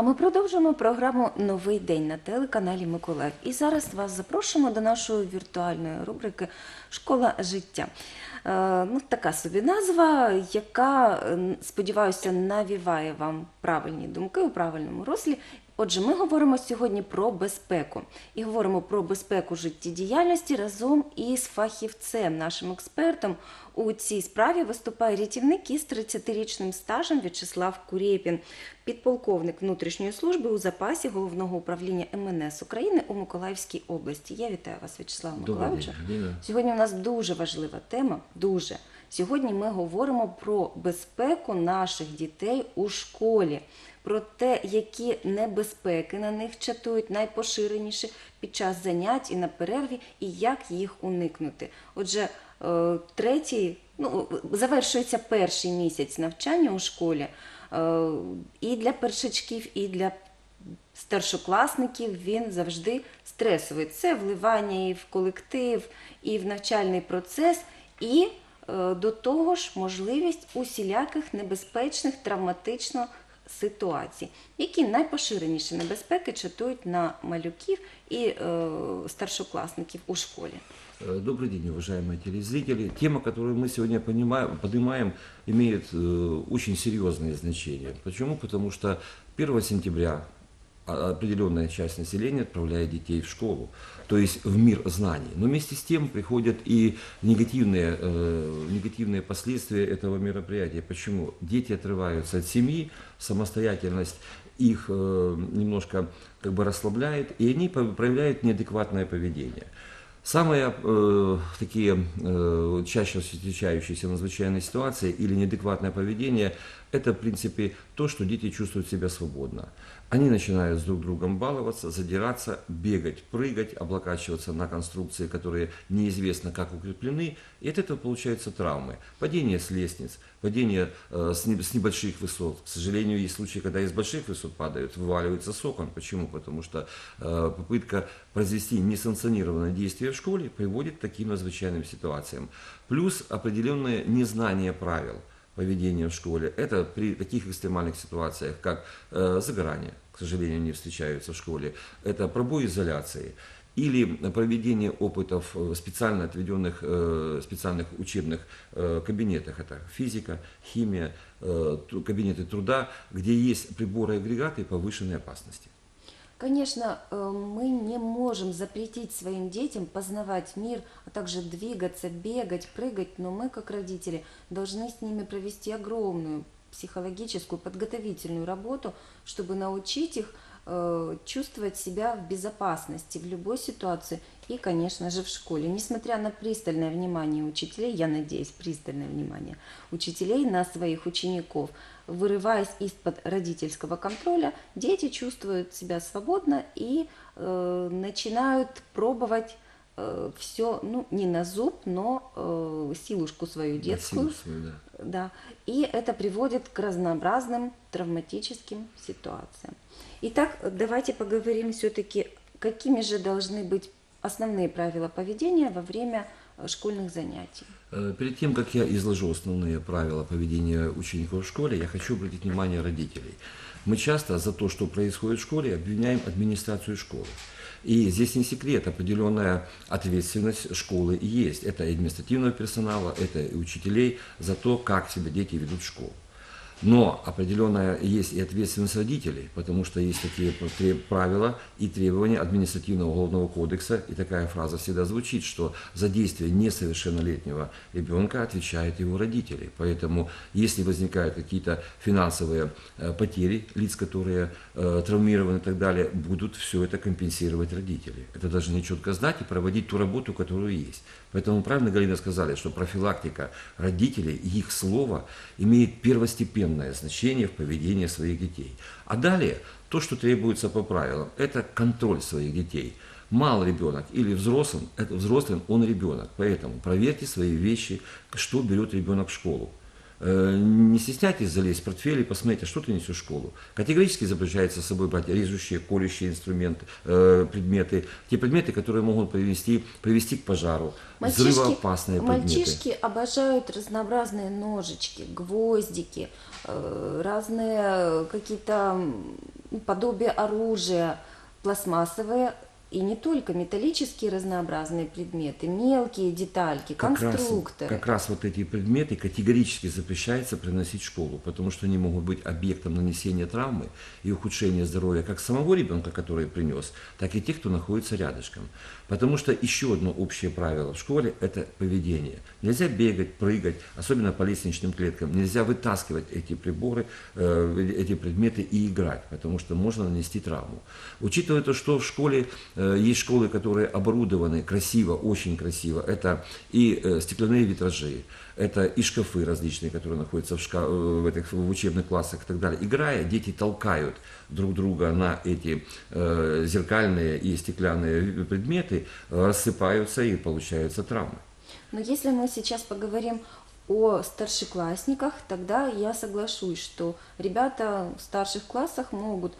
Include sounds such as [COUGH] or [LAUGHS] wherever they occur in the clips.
А ми продовжуємо програму Новий день на телеканалі Миколаїв. І зараз вас запрошуємо до нашої віртуальної рубрики Школа життя. Е, ну, така собі назва, яка, е, сподіваюся, навіває вам правильні думки у правильному руслі. Отже, ми говоримо сьогодні про безпеку і говоримо про безпеку життєдіяльності разом із фахівцем, нашим експертом. У цій справі виступає рятівник із 30-річним стажем В'ячеслав Курєпін, підполковник внутрішньої служби у запасі головного управління МНС України у Миколаївській області. Я вітаю вас, В'ячеслав Ліна. Сьогодні у нас дуже важлива тема. Дуже сьогодні ми говоримо про безпеку наших дітей у школі, про те, які небезпеки на них чатують найпоширеніші під час занять і на перерві, і як їх уникнути. Отже, третій, ну завершується перший місяць навчання у школі. е, І для першачків, і для старшокласників він завжди стресовий. Це вливання і в колектив, і в навчальний процес, і е, до того ж можливість усіляких небезпечних травматичних ситуацій, які найпоширеніші небезпеки чатують на малюків і е, старшокласників у школі. Э, Добрый день, уважаемые телезрители. Тема, которую мы сегодня понимаем, поднимаем, имеет э, очень серьезное значение. Почему? Потому что 1 сентября определенная часть населения отправляет детей в школу, то есть в мир знаний. Но вместе с тем приходят и негативные, э, негативные последствия этого мероприятия. Почему? Дети отрываются от семьи, самостоятельность их э, немножко как бы расслабляет, и они проявляют неадекватное поведение. Самые э, такие э, чаще встречающиеся надзвычайные ситуации или неадекватное поведение – это, в принципе, то, что дети чувствуют себя свободно. Они начинают с друг другом баловаться, задираться, бегать, прыгать, облокачиваться на конструкции, которые неизвестно как укреплены, и от этого получаются травмы. Падение с лестниц, падение э, с, не- с небольших высот. К сожалению, есть случаи, когда из больших высот падают, вываливаются с окон. Почему? Потому что э, попытка произвести несанкционированное действие в школе приводит к таким надзвычайным ситуациям. Плюс определенное незнание правил поведения в школе. Это при таких экстремальных ситуациях, как э, загорание, к сожалению, не встречаются в школе. Это пробой изоляции. Или проведение опытов в специально отведенных э, специальных учебных э, кабинетах. Это физика, химия, э, кабинеты труда, где есть приборы и агрегаты повышенной опасности. Конечно, э, мы не можем запретить своим детям познавать мир, а также двигаться, бегать, прыгать, но мы, как родители, должны с ними провести огромную психологическую подготовительную работу, чтобы научить их э, чувствовать себя в безопасности в любой ситуации и, конечно же, в школе. Несмотря на пристальное внимание учителей, я надеюсь, пристальное внимание учителей на своих учеников, вырываясь из-под родительского контроля, дети чувствуют себя свободно и э, начинают пробовать все, ну, не на зуб, но э, силушку свою детскую. силу свою, да. Да, и это приводит к разнообразным травматическим ситуациям. Итак, давайте поговорим все-таки, какими же должны быть основные правила поведения во время э, школьных занятий. Э, Перед тем, как я изложу основные правила поведения учеников в школе, я хочу обратить внимание родителей. Мы часто за то, что происходит в школе, обвиняем администрацию школы. И здесь не секрет, определенная ответственность школы есть. Это и административного персонала, это и учителей за то, как себя дети ведут в школу. Но определенная есть и ответственность родителей, потому что есть такие правила и требования административного уголовного кодекса, и такая фраза всегда звучит, что за действия несовершеннолетнего ребенка отвечают его родители. Поэтому, если возникают какие-то финансовые э, потери лиц, которые э, травмированы и так далее, будут все это компенсировать родители. Это должны четко знать и проводить ту работу, которую есть. Поэтому правильно Галина сказали, что профилактика родителей и их слова имеет первостепенное значение в поведении своих детей. А далее, то, что требуется по правилам, это контроль своих детей. Мал ребенок или взрослым, это взрослым он ребенок. Поэтому проверьте свои вещи, что берет ребенок в школу. Э, Не стесняйтесь залезть в портфель и посмотрите, что ты несешь в школу. Категорически запрещается с собой брать режущие, колющие инструменты, э, предметы, те предметы, которые могут привести, привести к пожару, взрывоопасные предметы. мальчишки обожают разнообразные ножички, гвоздики, э, разные какие-то м, ну, подобие оружия, пластмассовые и не только металлические разнообразные предметы, мелкие детальки, Как раз, как раз вот эти предметы категорически запрещается приносить в школу, потому что они могут быть объектом нанесения травмы и ухудшения здоровья как самого ребенка, который принес, так и тех, кто находится рядышком. Потому что еще одно общее правило в школе – это поведение. Нельзя бегать, прыгать, особенно по лестничным клеткам. Нельзя вытаскивать эти приборы, э, эти предметы и играть, потому что можно нанести травму. Учитывая то, что в школе э, есть школы, которые оборудованы красиво, очень красиво, это и э, стеклянные витражи, это и шкафы различные, которые находятся в, шка- э, в, этих, в учебных классах и так далее. Играя, дети толкают друг друга на эти э, зеркальные и стеклянные предметы, э, рассыпаются и получаются травмы. Но если мы сейчас поговорим о старшеклассниках, тогда я соглашусь, что ребята в старших классах могут э,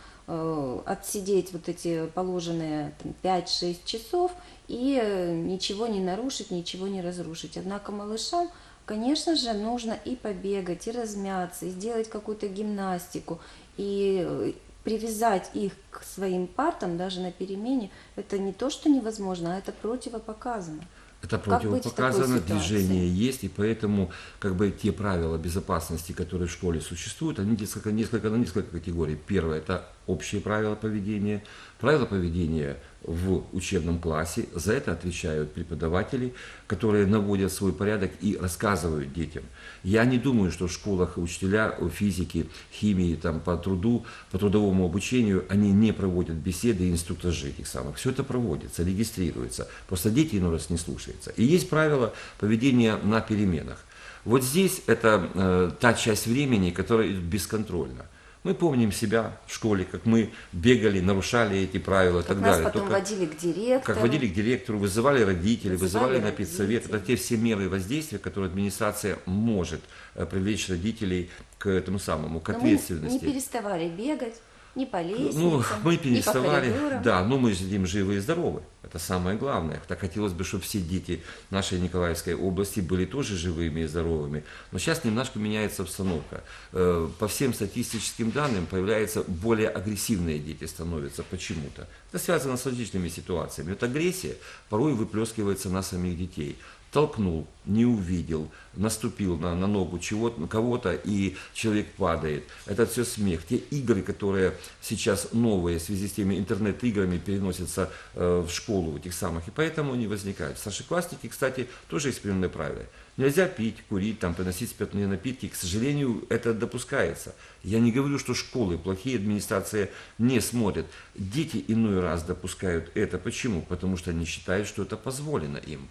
отсидеть вот эти положенные там, 5-6 часов и э, ничего не нарушить, ничего не разрушить. Однако малышам, конечно же, нужно и побегать, и размяться, и сделать какую-то гимнастику, и э, привязать их к своим партам даже на перемене, это не то, что невозможно, а это противопоказано. Это противопоказано, движение есть, и поэтому как бы те правила безопасности, которые в школе существуют, они несколько, несколько на несколько категорий. Первое – это общие правила поведения. Правила поведения в учебном классе, за это отвечают преподаватели, которые наводят свой порядок и рассказывают детям. Я не думаю, что в школах учителя физики, химии, там, по труду, по трудовому обучению, они не проводят беседы и инструктажи этих самых. Все это проводится, регистрируется. Просто дети иной раз не слушаются. И есть правила поведения на переменах. Вот здесь это э, та часть времени, которая идет бесконтрольно. Мы помним себя в школе, как мы бегали, нарушали эти правила и так нас далее. потом Только- водили к директору. как водили к директору, вызывали родителей, Вызывали вызывали на педсовет. Это те все меры воздействия, которые администрация может э, привлечь родителей к этому самому, к Но мы ответственности. не переставали бегать, ни по лестницам, Ну, [LAUGHS] мы по переставали, коридорам. да, но мы сидим живы и здоровы. Это самое главное. Так хотелось бы, чтобы все дети нашей Николаевской области были тоже живыми и здоровыми. Но сейчас немножко меняется обстановка. Э, По всем статистическим данным появляются более агрессивные дети становятся почему-то. Это связано с различными ситуациями. Вот агрессия порой выплескивается на самих детей толкнул, не увидел, наступил на, на ногу чего-то, кого-то, и человек падает. Это все смех. Те игры, которые сейчас новые в связи с теми интернет-играми переносятся э, в школу этих самых, и поэтому они возникают. Старшеклассники, кстати, тоже определенные правила. Нельзя пить, курить, там, приносить спиртные напитки. К сожалению, это допускается. Я не говорю, что школы плохие, администрация не смотрит. Дети иной раз допускают это. Почему? Потому что они считают, что это позволено им.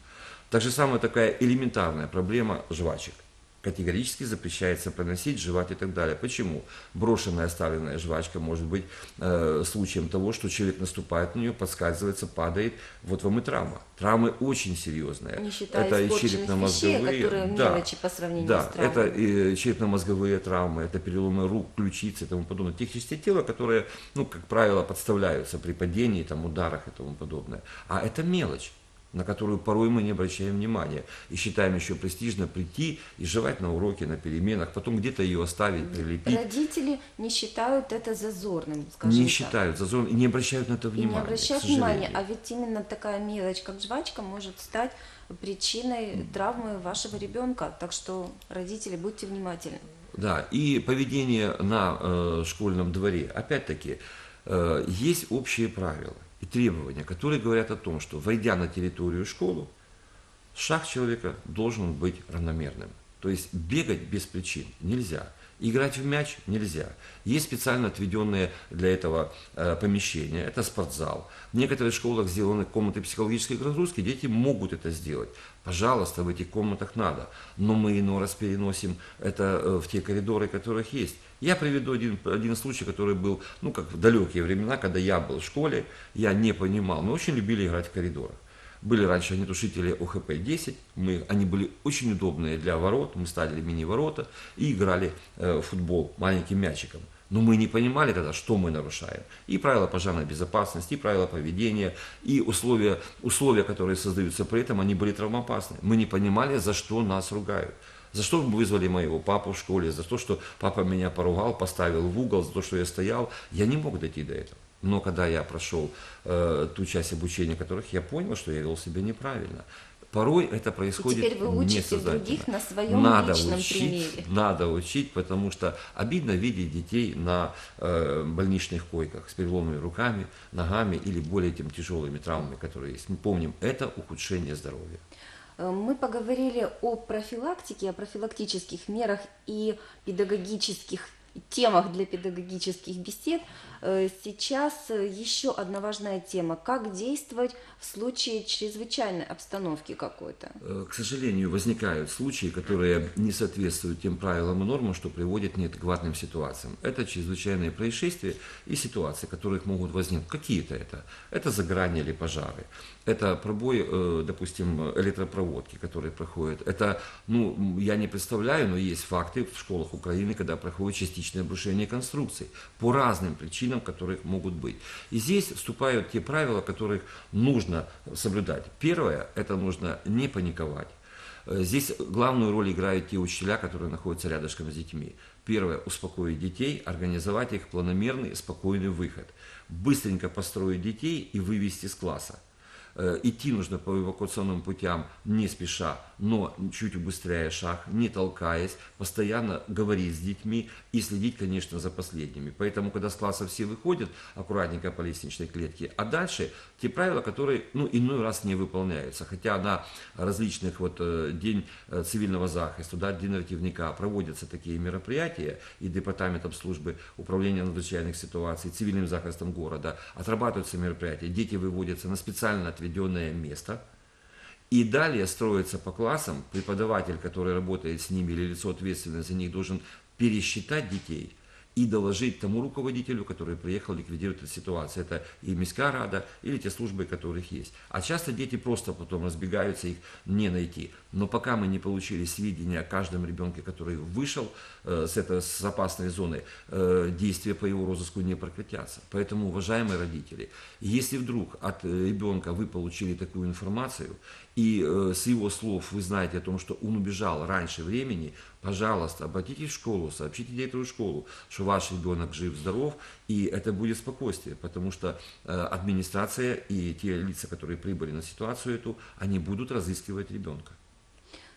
Так же самая такая элементарная проблема жвачек. Категорически запрещается проносить, жевать и так далее. Почему? Брошенная, оставленная жвачка может быть э, случаем того, что человек наступает на нее, подскальзывается, падает. Вот вам и травма. Травмы очень серьезные. Не это и вещей, черепно-мозговые. которые да, мелочи по сравнению да, с травмой. это и черепно-мозговые травмы, это переломы рук, ключицы и тому подобное. Тех частей тела, которые, ну, как правило, подставляются при падении, там, ударах и тому подобное. А это мелочь на которую порой мы не обращаем внимания. И считаем еще престижно прийти и жевать на уроке, на переменах, потом где-то ее оставить, прилепить. Родители не считают это зазорным, скажем Не так. считают зазорным и не обращают на это И внимания. не обращают внимания, а ведь именно такая мелочь, как жвачка, может стать причиной травмы вашего ребенка. Так что, родители, будьте внимательны. Да, и поведение на э, школьном дворе. Опять-таки, э, есть общие правила и требования, которые говорят о том, что, войдя на территорию школы, шаг человека должен быть равномерным. То есть бегать без причин нельзя. Играть в мяч нельзя. Есть специально отведенные для этого э, помещения. Это спортзал. В некоторых школах сделаны комнаты психологической разгрузки. Дети могут это сделать. Пожалуйста, в этих комнатах надо. Но мы иной раз переносим это э, в те коридоры, которых есть. Я приведу один, один случай, который был, ну, как в далекие времена, когда я был в школе, я не понимал. Мы очень любили играть в коридорах. Были раньше огнетушители ОХП-10, мы, они были очень удобные для ворот, мы ставили мини-ворота и играли э, в футбол маленьким мячиком. Но мы не понимали тогда, что мы нарушаем. И правила пожарной безопасности, и правила поведения, и условия, условия, которые создаются при этом, они были травмоопасны. Мы не понимали, за что нас ругают. За что вы вызвали моего папу в школе, за то, что папа меня поругал, поставил в угол, за то, что я стоял. Я не мог дойти до этого. Но когда я прошел э, ту часть обучения, которых я понял, что я вел себя неправильно. Порой это И происходит теперь вы учите других на своем надо личном учить, примере. Надо учить, потому что обидно видеть детей на э, больничных койках с переломными руками, ногами или более тем тяжелыми травмами, которые есть. Мы помним, это ухудшение здоровья. Э, Мы поговорили о профилактике, о профилактических мерах и педагогических темах для педагогических бесед. Э, Сейчас э, еще одна важная тема. Как действовать в случае чрезвычайной обстановки какой-то? Э, К сожалению, возникают случаи, которые не соответствуют тем правилам и нормам, что приводят к неадекватным ситуациям. Это чрезвычайные происшествия и ситуации, которых могут возникнуть. Какие-то это. Это загорание или пожары. Это пробой, допустим, электропроводки, которые проходят. Это, ну, я не представляю, но есть факты в школах Украины, когда проходит частичное обрушение конструкций по разным причинам, которых могут быть. И здесь вступают те правила, которых нужно соблюдать. Первое, это нужно не паниковать. Э, Здесь главную роль играют те учителя, которые находятся рядышком с детьми. Первое – успокоить детей, организовать их планомерный, спокойный выход. Быстренько построить детей и вывести с класса. Э, Идти нужно по эвакуационным путям не спеша, но чуть убыстряя шаг, не толкаясь, постоянно говорить с детьми и следить, конечно, за последними. Поэтому, когда с класса все выходят, аккуратненько по лестничной клетке, а дальше те правила, которые, ну, иной раз не выполняются. Хотя на различных, вот, э, День э, цивильного захисту, да, День ративника проводятся такие мероприятия, и Департаментом службы управления надзвычайных ситуаций, цивильным захистом города отрабатываются мероприятия, дети выводятся на специально отведенное место, и далее строится по классам, преподаватель, который работает с ними или лицо ответственное за них, должен пересчитать детей и доложить тому руководителю, который приехал ликвидировать эту ситуацию. Это и Міська рада, или те службы, которых есть. А часто дети просто потом разбегаются, их не найти. Но пока мы не получили сведения о каждом ребенке, который вышел э, с, этой, с опасной зоны, э, действия по его розыску не прекратятся. Поэтому, уважаемые родители, если вдруг от э, ребенка вы получили такую информацию, и э, с его слов вы знаете о том, что он убежал раньше времени, пожалуйста, обратитесь в школу, сообщите директору школу, что ваш ребенок жив-здоров, и это будет спокойствие, потому что э, администрация и те лица, которые прибыли на ситуацию эту, они будут разыскивать ребенка.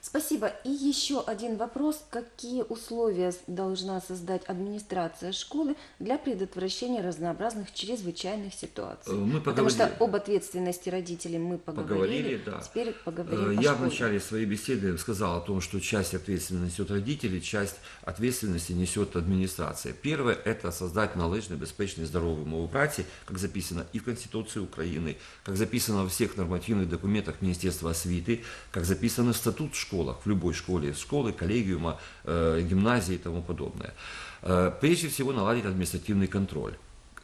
Спасибо. И еще один вопрос. Какие условия должна создать администрация школы для предотвращения разнообразных чрезвычайных ситуаций? Э, мы Потому что об ответственности родителей мы поговорили. Поговорили, да. Теперь поговорим Э, о Я в школе. начале своей беседы сказал о том, что часть ответственности несет родители, часть ответственности несет администрация. Первое – это создать належный, безпечный, здоровый мову праці, как записано и в Конституции Украины, как записано во всех нормативных документах Министерства освиты, как записано в статут в школах, в любой школе, школы, коллегиума, э, гимназии и тому подобное. Э, Прежде всего наладить административный контроль.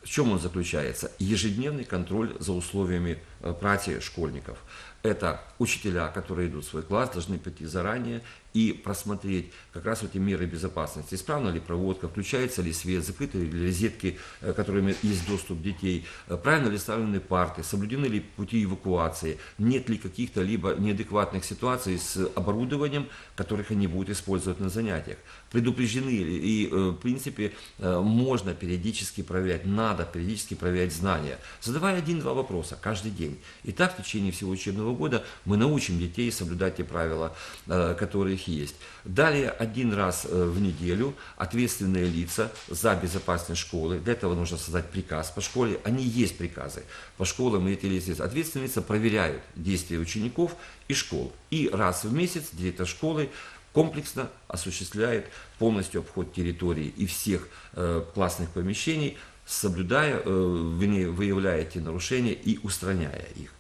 В чем он заключается? Ежедневный контроль за условиями праці школьников. Это учителя, которые идут в свой класс, должны прийти заранее и просмотреть как раз эти меры безопасности. Исправна ли проводка, включается ли свет, закрыты ли розетки, э, которыми есть доступ детей, э, правильно ли ставлены парты, соблюдены ли пути эвакуации, нет ли каких-то либо неадекватных ситуаций с оборудованием, которых они будут использовать на занятиях. Предупреждены ли? И, э, в принципе, э, можно периодически проверять, надо периодически проверять знания, задавая один-два вопроса каждый день. И так в течение всего учебного года мы научим детей соблюдать те правила, э, которые есть. Далее один раз э, в неделю ответственные лица за безопасность школы, для этого нужно создать приказ по школе, они есть приказы по школам и эти лица. Ответственные лица проверяют действия учеников и школ. И раз в месяц директор школы комплексно осуществляет полностью обход территории и всех э, классных помещений, соблюдая, э, вернее, выявляя эти нарушения и устраняя их.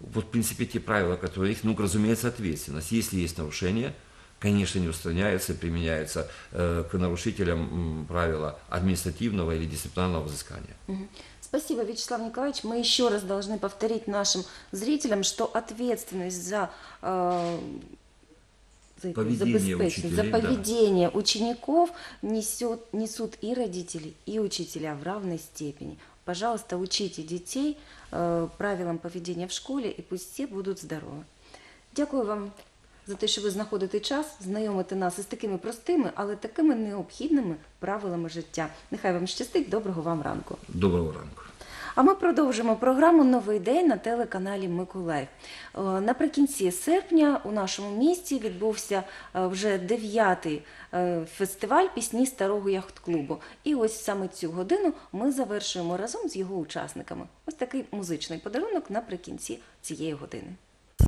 Вот, в принципе, те правила, которые есть, ну, разумеется, ответственность. Если есть нарушения, конечно, не устраняются, применяются э, к нарушителям м, правила административного или дисциплинарного взыскания. Спасибо, Вячеслав Николаевич. Мы еще раз должны повторить нашим зрителям, что ответственность за, э, за, это, за Поведение безопасность, за учителей, да. поведение учеников несет, несут и родители, и учителя в равной степени. Пожалуйста, учите детей э, правилам поведения в школе, и пусть все будут здоровы. Дякую вам за те, що ви знаходите час знайомити нас із такими простими, але такими необхідними правилами життя. Нехай вам щастить, доброго вам ранку. Доброго ранку. А ми продовжимо програму Новий день на телеканалі Миколаїв. Е, Наприкінці серпня у нашому місті відбувся е, вже дев'ятий е, фестиваль пісні старого яхт-клубу. І ось саме цю годину ми завершуємо разом з його учасниками. Ось такий музичний подарунок наприкінці цієї години.